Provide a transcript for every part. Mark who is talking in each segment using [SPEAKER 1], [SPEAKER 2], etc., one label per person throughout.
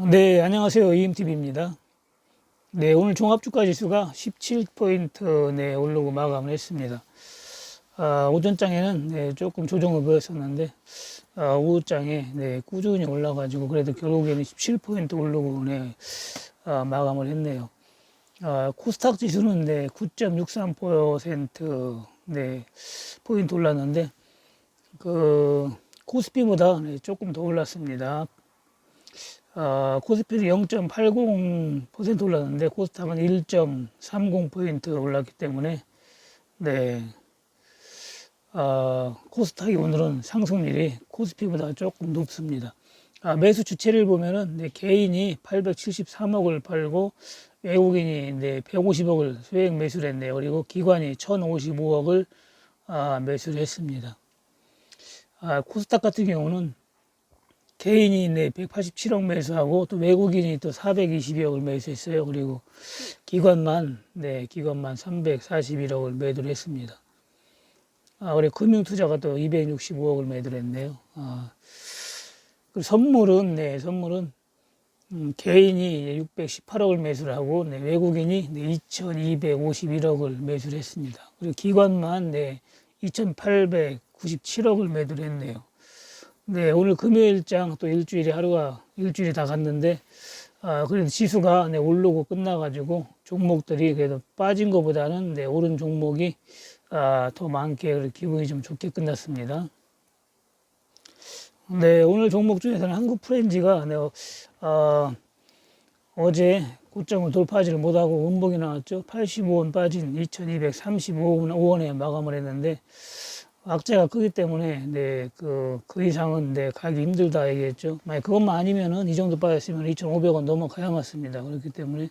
[SPEAKER 1] 네, 안녕하세요. EMTV입니다. 네, 오늘 종합주가 지수가 17포인트 네, 오르고 마감을 했습니다. 아, 오전장에는 네, 조금 조정을 보였었는데, 아, 오후장에 네, 꾸준히 올라가지고, 그래도 결국에는 17포인트 오르고 네, 아, 마감을 했네요. 아, 코스닥 지수는 네, 9.63% 네, 포인트 올랐는데, 그, 코스피보다 네, 조금 더 올랐습니다. 어, 코스피는 0.80% 올랐는데 코스닥은 1.30포인트 올랐기 때문에 네, 어, 코스닥이 오늘은 상승률이 코스피보다 조금 높습니다. 아, 매수 주체를 보면은 네, 개인이 873억을 팔고 외국인이 네, 150억을 소액 매수를 했네요. 그리고 기관이 1055억을 아, 매수를 했습니다. 아, 코스닥 같은 경우는 개인이 네, 187억 매수하고 또 외국인이 또 422억을 매수했어요. 그리고 기관만 네, 기관만 341억을 매도를 했습니다. 아, 그리고 금융투자가 또 265억을 매도를 했네요. 아, 그리고 선물은 네, 선물은 음, 개인이 618억을 매수를 하고 네, 외국인이 네, 2,251억을 매수를 했습니다. 그리고 기관만 네, 2,897억을 매도를 했네요. 네, 오늘 금요일장 또 일주일이 하루가 일주일이 다 갔는데 아, 그래도 지수가 네, 오르고 끝나가지고 종목들이 그래도 빠진 것보다는 네, 오른 종목이 아, 더 많게 기분이 좀 좋게 끝났습니다. 네, 오늘 종목 중에서는 한국 프렌즈가 네, 어, 어제 고점을 돌파하지를 못하고 음봉이 나왔죠. 85원 빠진 2235원에 마감을 했는데 악재가 크기 때문에 네, 그, 그 이상은 네, 가기 힘들다 얘기했죠. 만약 그것만 아니면은 이 정도 빠졌으면 2,500원 넘어가야 맞습니다. 그렇기 때문에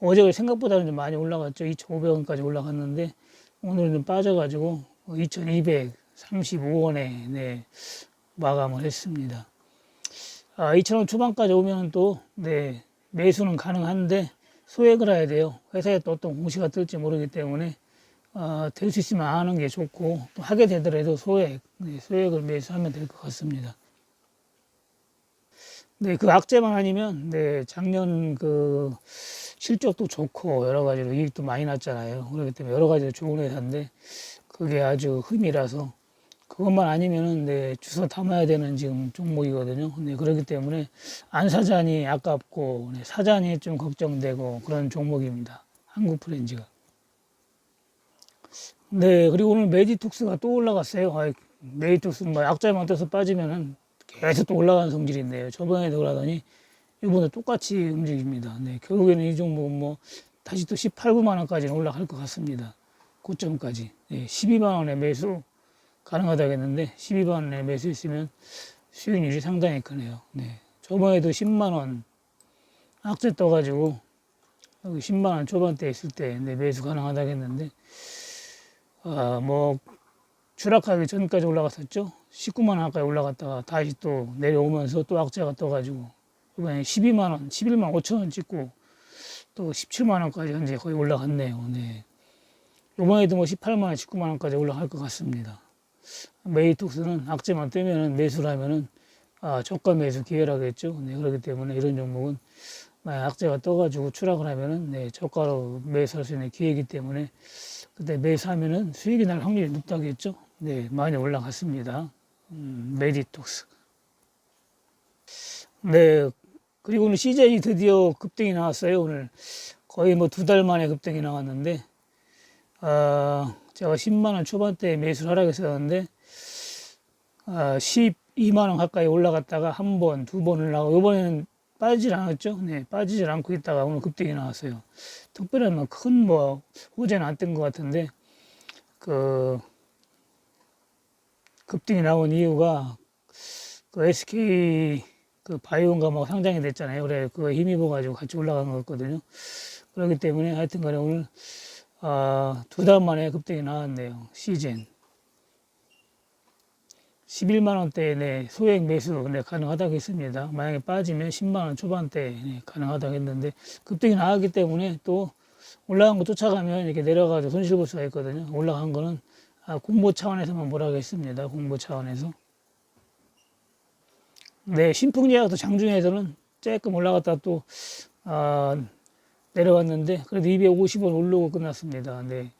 [SPEAKER 1] 어제 생각보다는 좀 많이 올라갔죠. 2,500원까지 올라갔는데 오늘은 좀 빠져가지고 2,235원에 네, 마감을 했습니다. 아, 2,000원 초반까지 오면 또 네, 매수는 가능한데 소액을 해야 돼요. 회사에 또 어떤 공시가 뜰지 모르기 때문에 어, 될 수 있으면 안 하는 게 좋고 또 하게 되더라도 소액, 네, 소액을 매수하면 될 것 같습니다. 네, 그 악재만 아니면 네, 작년 그 실적도 좋고 여러 가지로 이익도 많이 났잖아요. 그렇기 때문에 여러 가지로 좋은 회사인데 그게 아주 흠이라서 그것만 아니면은 네, 주워 담아야 되는 지금 종목이거든요. 네, 그렇기 때문에 안 사자니 아깝고 네, 사자니 좀 걱정되고 그런 종목입니다. 한국 프렌즈가. 네, 그리고 오늘 메디톡스가 또 올라갔어요. 아이, 메디톡스 뭐 약자만 떠서 빠지면은 계속 또 올라가는 성질이 있네요. 저번에도 그러더니 이번에 똑같이 움직입니다. 네, 결국에는 이 종목은 뭐 다시 또 18, 9만 원까지는 올라갈 것 같습니다. 고점까지. 네, 12만 원에 매수 가능하다겠는데 12만 원에 매수했으면 수익률이 상당히 크네요. 네, 저번에도 10만 원 악재 떠가지고 여기 10만 원 초반대 있을 때 네, 매수 가능하다겠는데 아, 뭐 추락하기 전까지 올라갔었죠. 19만 원 가까이 올라갔다가 다시 또 내려오면서 또 악재가 떠가지고 이번에 12만 원, 11만 5천 원 찍고 또 17만 원까지 현재 거의 올라갔네요. 네. 이번에도 뭐 18만 원, 19만 원까지 올라갈 것 같습니다. 메이톡스는 악재만 뜨면은 매수를 하면은 아, 저가 매수 기회라겠죠. 네, 그렇기 때문에 이런 종목은 만약 악재가 떠가지고 추락을 하면은 네, 저가로 매수할 수 있는 기회이기 때문에 그때 매수하면은 수익이 날 확률이 높다겠죠. 네, 많이 올라갔습니다. 음, 메디톡스. 네, 그리고 오늘 CJ 드디어 급등이 나왔어요. 오늘 거의 뭐 두 달 만에 급등이 나왔는데, 아, 제가 10만 원 초반대에 매수를 하라고 했었는데, 아, 12만 원 가까이 올라갔다가 한 번, 두 번 올라가고, 이번에는 빠지질 않았죠. 네, 빠지질 않고 있다가 오늘 급등이 나왔어요. 특별한 뭐큰뭐 호재는 안 뜬 것 같은데, 그, 급등이 나온 이유가 그 SK 그 바이오인가 뭐 상장이 됐잖아요. 그래, 그거 힘입어 가지고 같이 올라간 거였거든요. 그렇기 때문에 하여튼 간에 오늘, 아, 두 달 만에 급등이 나왔네요. 시즌. 11만 원대에 네, 소액 매수 네, 가능하다고 했습니다. 만약에 빠지면 10만 원 초반대 네, 가능하다고 했는데 급등이 나왔기 때문에 또 올라간 거 쫓아가면 이렇게 내려가서 손실 볼 수가 있거든요. 올라간 거는 아, 공모 차원에서만 뭐라고 했습니다. 공모 차원에서. 네, 신풍제약도 장중에서는 조금 올라갔다 또 아, 내려왔는데 그래도 250원 오르고 끝났습니다. 네.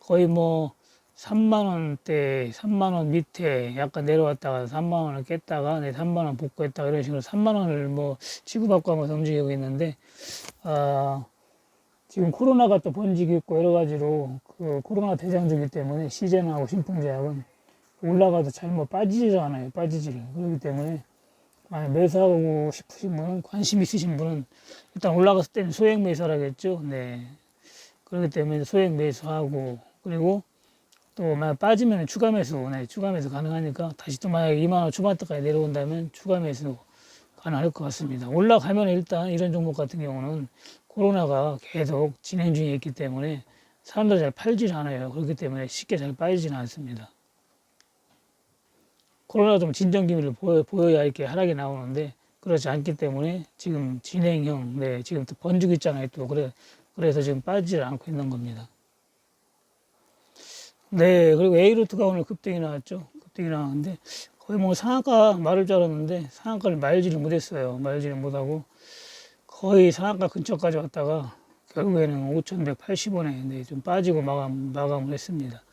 [SPEAKER 1] 거의 뭐 3만 원대, 3만 원 밑에 약간 내려왔다가 3만 원을 깼다가 네, 3만 원 복구했다가 이런 식으로 3만 원을 뭐 치고받고 하면서 움직이고 있는데 아, 지금 코로나가 또 번지고 있고 여러 가지로 그 코로나 대장주기 때문에 시즌하고 신풍제약은 올라가도 잘못 빠지질 않아요. 빠지지를. 그렇기 때문에 만약 매수하고 싶으신 분은 관심 있으신 분은 일단 올라갔을 때는 소액 매수하라겠죠. 네. 그렇기 때문에 소액 매수하고 그리고 또 만약 빠지면 추가 매수, 네, 추가 매수 가능하니까 다시 또 만약 2만 원 초반대까지 내려온다면 추가 매수 가능할 것 같습니다. 올라가면 일단 이런 종목 같은 경우는 코로나가 계속 진행 중에 있기 때문에 사람들이 잘 팔질 않아요. 그렇기 때문에 쉽게 잘 빠지지는 않습니다. 코로나 좀 진정 기미를 보여, 보여야 이렇게 하락이 나오는데 그렇지 않기 때문에 지금 진행형, 네, 지금 또 번지고 있잖아요. 또 그래, 그래서 지금 빠지질 않고 있는 겁니다. 네, 그리고 A루트가 오늘 급등이 나왔죠. 급등이 나왔는데 거의 뭐 상한가 말을 줄 알았는데 상한가를 말지를 못했어요. 말지를 못하고 거의 상한가 근처까지 왔다가 결국에는 5,180원에 네, 좀 빠지고 마감, 마감을 했습니다.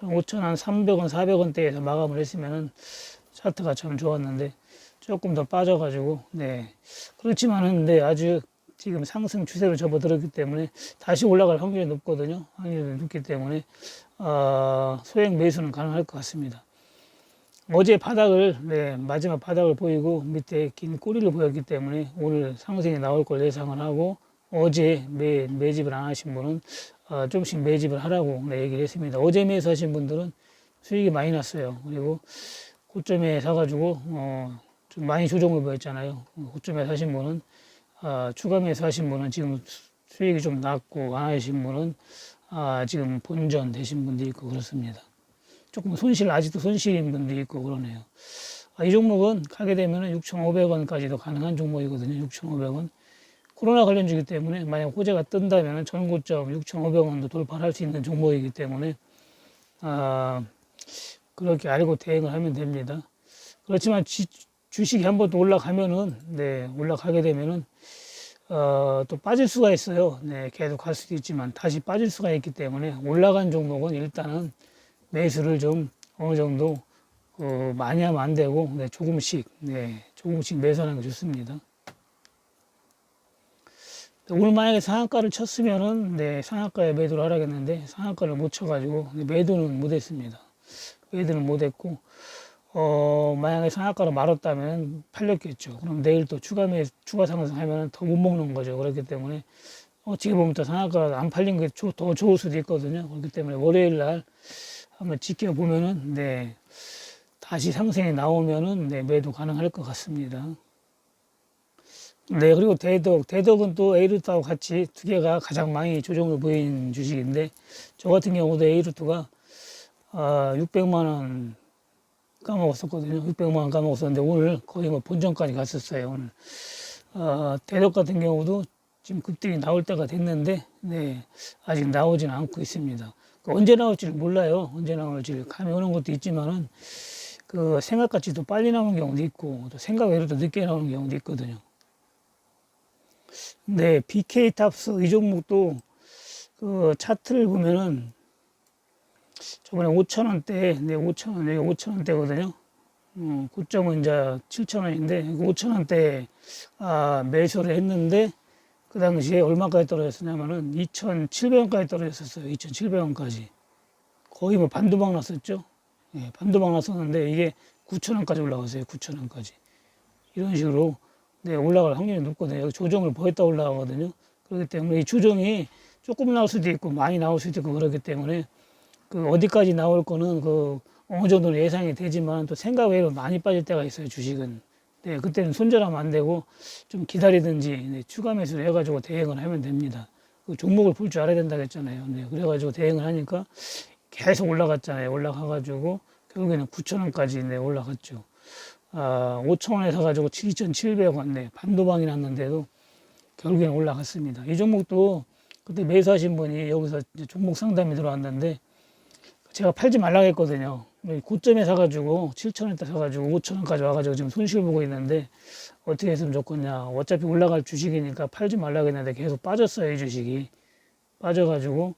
[SPEAKER 1] 5,300원, 400원대에서 마감을 했으면은 차트가 참 좋았는데 조금 더 빠져가지고 네 그렇지만은 네 아주 지금 상승 추세로 접어들었기 때문에 다시 올라갈 확률이 높거든요. 확률이 높기 때문에 어, 소액 매수는 가능할 것 같습니다. 어제 바닥을 네, 마지막 바닥을 보이고 밑에 긴 꼬리를 보였기 때문에 오늘 상승이 나올 걸 예상을 하고 어제 매, 매집을 안 하신 분은 어, 조금씩 매집을 하라고 네, 얘기를 했습니다. 어제 매수하신 분들은 수익이 많이 났어요. 그리고 고점에 사가지고 어, 좀 많이 조정을 보였잖아요. 고점에 사신 분은 어, 추가 매수하신 분은 지금 수익이 좀 낮고 안 하신 분은 아, 지금 본전 되신 분도 있고 그렇습니다. 조금 손실 아직도 손실인 분도 있고 그러네요. 아, 이 종목은 가게 되면 6,500원까지도 가능한 종목이거든요. 6,500원. 코로나 관련주기 때문에 만약 호재가 뜬다면 전고점 6,500원도 돌파할 수 있는 종목이기 때문에 아, 그렇게 알고 대응을 하면 됩니다. 그렇지만 지, 주식이 한번또 올라가면은 네 올라가게 되면은 어, 또 빠질 수가 있어요. 네 계속 갈 수도 있지만 다시 빠질 수가 있기 때문에 올라간 종목은 일단은 매수를 좀 어느 정도 어, 많이 하면 안 되고 네, 조금씩 네 조금씩 매수하는 게 좋습니다. 오늘 만약에 상한가를 쳤으면은 네 상한가에 매도를 하라겠는데 상한가를 못 쳐가지고 네, 매도는 못했습니다. 매도는 못했고 어 만약에 상한가로 말았다면 팔렸겠죠. 그럼 내일 또 추가 매 추가 상승하면 더 못 먹는 거죠. 그렇기 때문에 어떻게 보면 또 상한가가 안 팔린 게 더 좋을 수도 있거든요. 그렇기 때문에 월요일 날 한번 지켜보면은 네 다시 상승이 나오면은 네 매도 가능할 것 같습니다. 네, 그리고 대덕. 대덕은 또 에이루트하고 같이 두 개가 가장 많이 조정을 보인 주식인데, 저 같은 경우도 에이루트가, 아, 600만 원 까먹었었거든요. 600만 원 까먹었었는데, 오늘 거의 뭐 본전까지 갔었어요, 오늘. 아, 대덕 같은 경우도 지금 급등이 나올 때가 됐는데, 네, 아직 나오지는 않고 있습니다. 그 언제 나올지를 몰라요. 언제 나올지. 감이 오는 것도 있지만은, 그 생각같이 도 빨리 나오는 경우도 있고, 또 생각 외로도 늦게 나오는 경우도 있거든요. 네, BK 탑스 이 종목도 그 차트를 보면은 저번에 5천 원대, 네, 5천 원, 네, 5천 원대거든요. 음, 고점은 이제 7천 원인데 5천 원대 아, 매수를 했는데 그 당시에 얼마까지 떨어졌었냐면은 2,700원까지 떨어졌었어요. 2,700원까지 거의 뭐 반도막 났었죠. 예, 반도막 났었는데 이게 9천 원까지 올라갔어요. 9천 원까지 이런 식으로 네, 올라갈 확률이 높거든요. 여기 조정을 보였다 올라가거든요. 그렇기 때문에 이 조정이 조금 나올 수도 있고 많이 나올 수도 있고 그렇기 때문에 그 어디까지 나올 거는 그 어느 정도는 예상이 되지만 또 생각 외로 많이 빠질 때가 있어요. 주식은. 네, 그때는 손절하면 안 되고 좀 기다리든지 네, 추가 매수를 해가지고 대응을 하면 됩니다. 그 종목을 볼 줄 알아야 된다고 했잖아요. 네, 그래가지고 대응을 하니까 계속 올라갔잖아요. 올라가가지고 결국에는 9천원까지 네, 올라갔죠. 아, 5천원에 사가지고 7,700원, 네, 반도방이 났는데도 결국엔 올라갔습니다. 이 종목도 그때 매수하신 분이 여기서 종목 상담이 들어왔는데 제가 팔지 말라고 했거든요. 고점에 사가지고 7천원대 사가지고 5천원까지 와가지고 지금 손실 보고 있는데 어떻게 했으면 좋겠냐. 어차피 올라갈 주식이니까 팔지 말라고 했는데 계속 빠졌어요, 이 주식이. 빠져가지고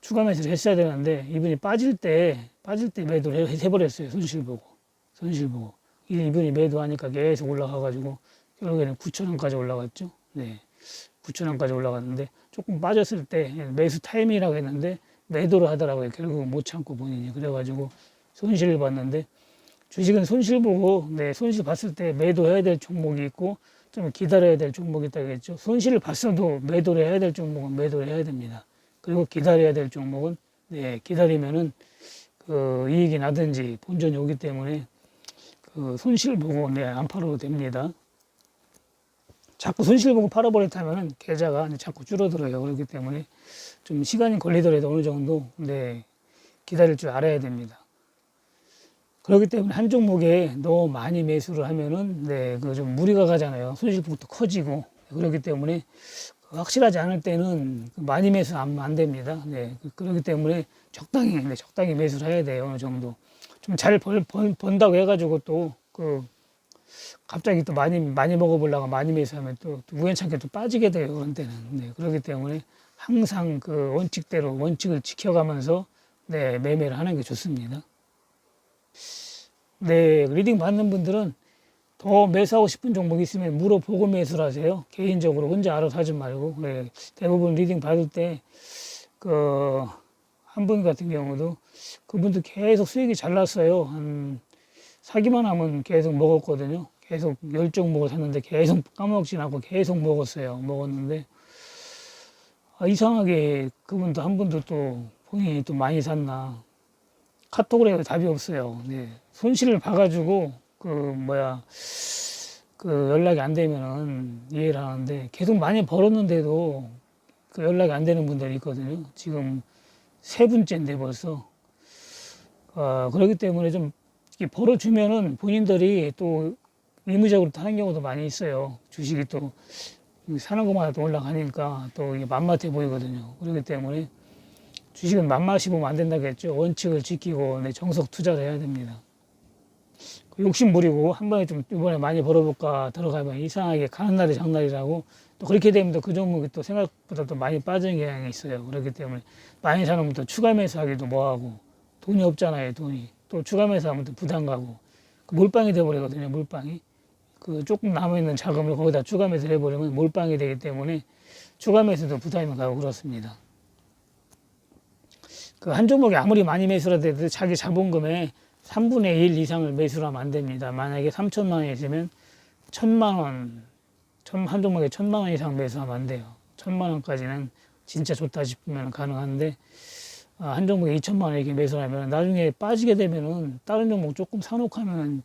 [SPEAKER 1] 추가 매수를 했어야 되는데 이분이 빠질 때, 빠질 때 매도를 해- 해버렸어요. 손실 보고. 손실 보고. 이- 이분이 매도하니까 계속 올라가가지고 결국에는 9천원까지 올라갔죠. 네. 9천원까지 올라갔는데 조금 빠졌을 때 매수 타임이라고 했는데 매도를 하더라고요. 결국은 못 참고 본인이. 그래가지고 손실을 봤는데 주식은 손실 보고 네, 손실 봤을 때 매도해야 될 종목이 있고 좀 기다려야 될 종목이 있다겠죠. 손실을 봤어도 매도를 해야 될 종목은 매도를 해야 됩니다. 그리고 기다려야 될 종목은 네, 기다리면은 그 이익이 나든지 본전이 오기 때문에 그 손실 보고 네, 안 팔아도 됩니다. 자꾸 손실 보고 팔아버렸다면은 계좌가 자꾸 줄어들어요. 그렇기 때문에 좀 시간이 걸리더라도 어느 정도 네, 기다릴 줄 알아야 됩니다. 그렇기 때문에 한 종목에 너무 많이 매수를 하면은 네, 그 좀 무리가 가잖아요. 손실폭도 커지고 그렇기 때문에 그 확실하지 않을 때는 그 많이 매수하면 안 됩니다. 네, 그- 그렇기 때문에 적당히 네, 적당히 매수를 해야 돼요. 어느 정도 좀 잘 번다고 해가지고 또그 갑자기 또 많이 많이 먹어보려고 많이 매수하면 또, 또 우연찮게 또 빠지게 돼요. 그런 때는 네, 그렇기 때문에 항상 그 원칙대로 원칙을 지켜가면서 네, 매매를 하는 게 좋습니다. 네, 리딩 받는 분들은 더 매수하고 싶은 종목이 있으면 물어보고 매수를 하세요. 개인적으로 혼자 알아서 하지 말고. 네, 대부분 리딩 받을 때, 그, 한 분 같은 경우도 그분도 계속 수익이 잘 났어요. 한, 사기만 하면 계속 먹었거든요. 계속 열 종목을 샀는데 계속 까먹지 않고 계속 먹었어요. 먹었는데, 아, 이상하게 그분도 한 분도 또 본인이 또 많이 샀나. 카톡을 해도 답이 없어요. 네. 손실을 봐가지고 그 뭐야 그 연락이 안 되면은 이해를 하는데 계속 많이 벌었는데도 그 연락이 안 되는 분들이 있거든요. 지금 세 분째인데 벌써 어, 그렇기 때문에 좀 벌어주면은 본인들이 또 의무적으로 타는 경우도 많이 있어요. 주식이 또 사는 것마다 또 올라가니까 또 이게 만만해 보이거든요. 그렇기 때문에 주식은 만맛이 보면 안 된다겠죠. 원칙을 지키고 네, 정석 투자를 해야 됩니다. 그 욕심 부리고 한 번에 좀 이번에 많이 벌어볼까 들어가면 이상하게 가는 날이 장날이라고 또 그렇게 되면 또 그 종목이 또 생각보다 또 많이 빠지는 경향이 있어요. 그렇기 때문에 많이 사놓으면 또 추가 매수하기도 뭐하고 돈이 없잖아요. 돈이 또 매수하면 또 부담 가고 그 몰빵이 돼버리거든요. 몰빵이 그 조금 남아있는 자금을 거기다 매수를 해버리면 몰빵이 되기 때문에 매수도 부담이 가고 그렇습니다. 그 한 종목에 아무리 많이 매수를 해도 자기 자본금의 3분의 1 이상을 매수를 하면 안 됩니다. 만약에 3천만 원이 있으면 1천만 원, 천- 한 종목에 1천만 원 이상 매수하면 안 돼요. 1천만 원까지는 진짜 좋다 싶으면 가능한데 아, 한 종목에 2천만 원 이렇게 매수를 하면 나중에 빠지게 되면은 다른 종목 조금 사놓고 하면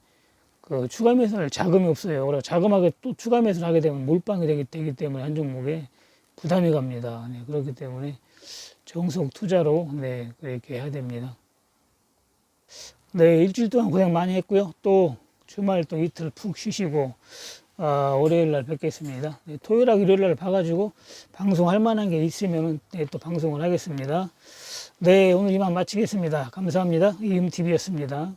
[SPEAKER 1] 그 추가 매수할 자금이 없어요. 그래서 자금하게 또 추가 매수를 하게 되면 몰빵이 되기, 되기 때문에 한 종목에 부담이 갑니다. 네, 그렇기 때문에 정석 투자로 네, 그렇게 해야 됩니다. 네, 일주일 동안 고생 많이 했고요. 또 주말 또 이틀 푹 쉬시고 아, 월요일 날 뵙겠습니다. 네, 토요일하고 일요일 날 봐가지고 방송할 만한 게 있으면 네, 또 방송을 하겠습니다. 네, 오늘 이만 마치겠습니다. 감사합니다. 이음TV였습니다.